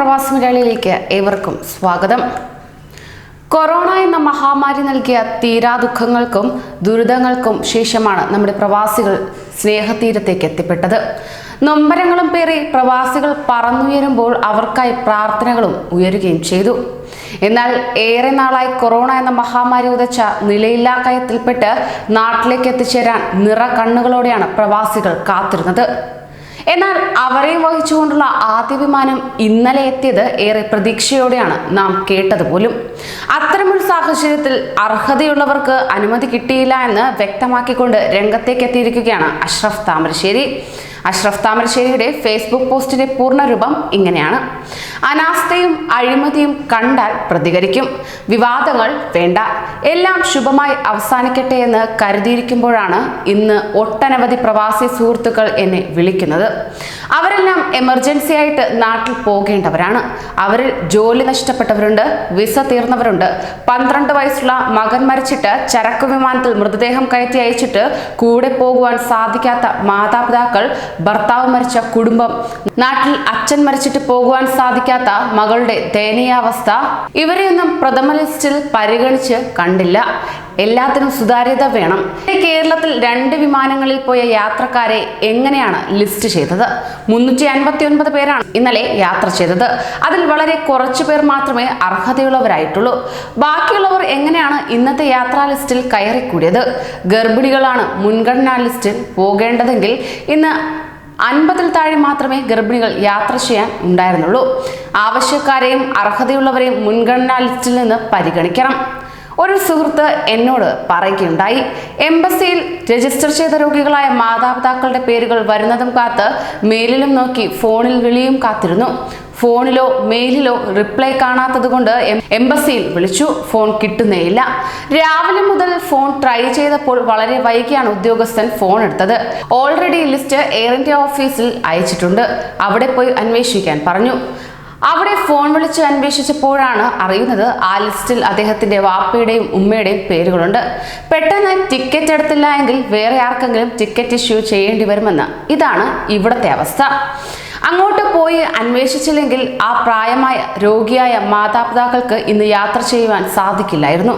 പ്രവാസി മലയാളിയിലേക്ക് ഏവർക്കും സ്വാഗതം. കൊറോണ എന്ന മഹാമാരി നൽകിയ തീരാ ദുഃഖങ്ങൾക്കും ദുരിതങ്ങൾക്കും ശേഷമാണ് നമ്മുടെ പ്രവാസികൾ സ്നേഹതീരത്തേക്ക് എത്തിപ്പെട്ടത്. നൊമ്പരങ്ങളും പേറി പ്രവാസികൾ പറന്നുയരുമ്പോൾ അവർക്കായി പ്രാർത്ഥനകളും ഉയരുകയും ചെയ്തു. എന്നാൽ ഏറെ നാളായി കൊറോണ എന്ന മഹാമാരി ഉതച്ച നിലയില്ലാ കയത്തിൽപ്പെട്ട് നാട്ടിലേക്ക് എത്തിച്ചേരാൻ നിറ കണ്ണുകളോടെയാണ് പ്രവാസികൾ കാത്തിരുന്നത്. എന്നാൽ അവരെ വഹിച്ചുകൊണ്ടുള്ള ആദ്യ വിമാനം ഇന്നലെ എത്തിയത് ഏറെ പ്രതീക്ഷയോടെയാണ് നാം കേട്ടത് പോലും. അത്തരമൊരു സാഹചര്യത്തിൽ അർഹതയുള്ളവർക്ക് അനുമതി കിട്ടിയില്ല എന്ന് വ്യക്തമാക്കിക്കൊണ്ട് രംഗത്തേക്ക് എത്തിയിരിക്കുകയാണ് അഷ്റഫ് താമരശ്ശേരി. അഷ്റഫ് താമരശ്ശേരിയുടെ ഫേസ്ബുക്ക് പോസ്റ്റിന്റെ പൂർണരൂപം ഇങ്ങനെയാണ്. അനാസ്ഥയും അഴിമതിയും കണ്ടാൽ പ്രതികരിക്കും. വിവാദങ്ങൾ വേണ്ട. എല്ലാം ശുഭമായി അവസാനിക്കട്ടെ എന്ന് കരുതിയിരിക്കുമ്പോഴാണ് ഇന്ന് ഒട്ടനവധി പ്രവാസി സുഹൃത്തുക്കൾ എന്നെ വിളിക്കുന്നത്. അവരെല്ലാം എമർജൻസി ആയിട്ട് നാട്ടിൽ പോകേണ്ടവരാണ്. അവരിൽ ജോലി നഷ്ടപ്പെട്ടവരുണ്ട് വിസ തീർന്നവരുണ്ട്. പന്ത്രണ്ട് വയസ്സുള്ള മകൻ മരിച്ചിട്ട് ചരക്കു വിമാനത്തിൽ മൃതദേഹം കയറ്റി അയച്ചിട്ട് കൂടെ പോകുവാൻ സാധിക്കാത്ത മാതാപിതാക്കൾ ഭർത്താവ് മരിച്ച കുടുംബം. നാട്ടിൽ അച്ഛൻ മരിച്ചിട്ട് പോകുവാൻ സാധിക്കാത്ത മകളുടെ ദയനീയാവസ്ഥ ഇവരെയൊന്നും പ്രഥമ ലിസ്റ്റിൽ പരിഗണിച്ച് കണ്ടില്ല. എല്ലാത്തിനും സുതാര്യത വേണം. കേരളത്തിൽ രണ്ട് വിമാനങ്ങളിൽ പോയ യാത്രക്കാരെ എങ്ങനെയാണ് ലിസ്റ്റ് ചെയ്തത്? മുന്നൂറ്റി അൻപത്തി ഒൻപത് പേരാണ് ഇന്നലെ യാത്ര ചെയ്തത്. അതിൽ വളരെ കുറച്ചു പേർ മാത്രമേ അർഹതയുള്ളവരായിട്ടുള്ളൂ. ബാക്കിയുള്ളവർ എങ്ങനെയാണ് ഇന്നത്തെ യാത്രാ ലിസ്റ്റിൽ കയറിക്കൂടിയത്? ഗർഭിണികളാണ് മുൻഗണനാ ലിസ്റ്റിൽ പോകേണ്ടതെങ്കിൽ ഇന്ന് അൻപതിൽ താഴെ മാത്രമേ ഗർഭിണികൾ യാത്ര ചെയ്യാൻ ഉണ്ടായിരുന്നുള്ളൂ. ആവശ്യക്കാരെയും അർഹതയുള്ളവരെയും മുൻഗണനാ ലിസ്റ്റിൽ നിന്ന് പരിഗണിക്കണം. ഒരു സുഹൃത്ത് എന്നോട് പറയുകയുണ്ടായി. എംബസിയിൽ രജിസ്റ്റർ ചെയ്ത രോഗികളായ മാതാപിതാക്കളുടെ പേരുകൾ വരുന്നതും കാത്ത് മെയിലിലും നോക്കി ഫോണിൽ വിളിയും കാത്തിരുന്നു. ഫോണിലോ മെയിലിലോ റിപ്ലൈ കാണാത്തതുകൊണ്ട് എംബസിയിൽ വിളിച്ചു. ഫോൺ കിട്ടുന്നേയില്ല. രാവിലെ മുതൽ ഫോൺ ട്രൈ ചെയ്തപ്പോൾ വളരെ വൈകിയാണ് ഉദ്യോഗസ്ഥൻ ഫോൺ എടുത്തത്. ഓൾറെഡി ലിസ്റ്റ് എയർ ഇന്ത്യ ഓഫീസിൽ അയച്ചിട്ടുണ്ട്. അവിടെ പോയി അന്വേഷിക്കാൻ പറഞ്ഞു. അവിടെ ഫോൺ വിളിച്ച് അന്വേഷിച്ചപ്പോഴാണ് അറിയുന്നത് ആ ലിസ്റ്റിൽ അദ്ദേഹത്തിന്റെ വാപ്പയുടെയും ഉമ്മയുടെയും പേരുകളുണ്ട്. പെട്ടെന്ന് ടിക്കറ്റ് എടുത്തില്ല എങ്കിൽ വേറെ ആർക്കെങ്കിലും ടിക്കറ്റ് ഇഷ്യൂ ചെയ്യേണ്ടി വരുമെന്ന്. ഇതാണ് ഇവിടുത്തെ അവസ്ഥ. അങ്ങോട്ട് പോയി അന്വേഷിച്ചില്ലെങ്കിൽ ആ പ്രായമായ രോഗിയായ മാതാപിതാക്കൾക്ക് ഇന്ന് യാത്ര ചെയ്യുവാൻ സാധിക്കില്ലായിരുന്നു.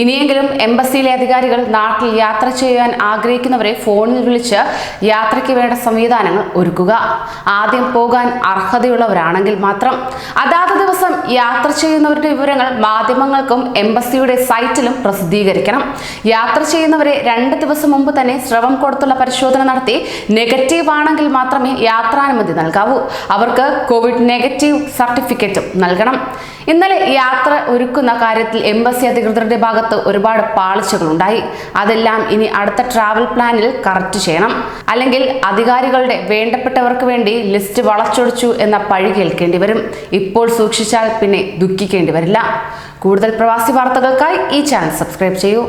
ഇനിയെങ്കിലും എംബസിയിലെ അധികാരികൾ നാട്ടിൽ യാത്ര ചെയ്യാൻ ആഗ്രഹിക്കുന്നവരെ ഫോണിൽ വിളിച്ച് യാത്രയ്ക്ക് വേണ്ട സംവിധാനങ്ങൾ ഒരുക്കുക. ആദ്യം പോകാൻ അർഹതയുള്ളവരാണെങ്കിൽ മാത്രം. അതാത് ദിവസം യാത്ര ചെയ്യുന്നവരുടെ വിവരങ്ങൾ മാധ്യമങ്ങൾക്കും എംബസിയുടെ സൈറ്റിലും പ്രസിദ്ധീകരിക്കണം. യാത്ര ചെയ്യുന്നവരെ രണ്ട് ദിവസം മുമ്പ് തന്നെ സ്രവം കൊടുത്തുള്ള പരിശോധന നടത്തി നെഗറ്റീവ് ആണെങ്കിൽ മാത്രമേ യാത്രാനുമതി നൽകാവൂ. അവർക്ക് കോവിഡ് നെഗറ്റീവ് സർട്ടിഫിക്കറ്റും നൽകണം. ഇന്നലെ യാത്ര ഒരുക്കുന്ന കാര്യത്തിൽ എംബസി അധികൃതരുടെ ഭാഗത്ത് ഒരുപാട് പാളിച്ചകളുണ്ടായി. അതെല്ലാം ഇനി അടുത്ത ട്രാവൽ പ്ലാനിൽ കറക്റ്റ് ചെയ്യണം. അല്ലെങ്കിൽ അധികാരികളുടെ വേണ്ടപ്പെട്ടവർക്ക് വേണ്ടി ലിസ്റ്റ് വളച്ചൊടിച്ചു എന്ന പഴി കേൾക്കേണ്ടി വരും. ഇപ്പോൾ സൂക്ഷിച്ചാൽ പിന്നെ ദുഃഖിക്കേണ്ടി വരില്ല. കൂടുതൽ പ്രവാസി വാർത്തകൾക്കായി ഈ ചാനൽ സബ്സ്ക്രൈബ് ചെയ്യൂ.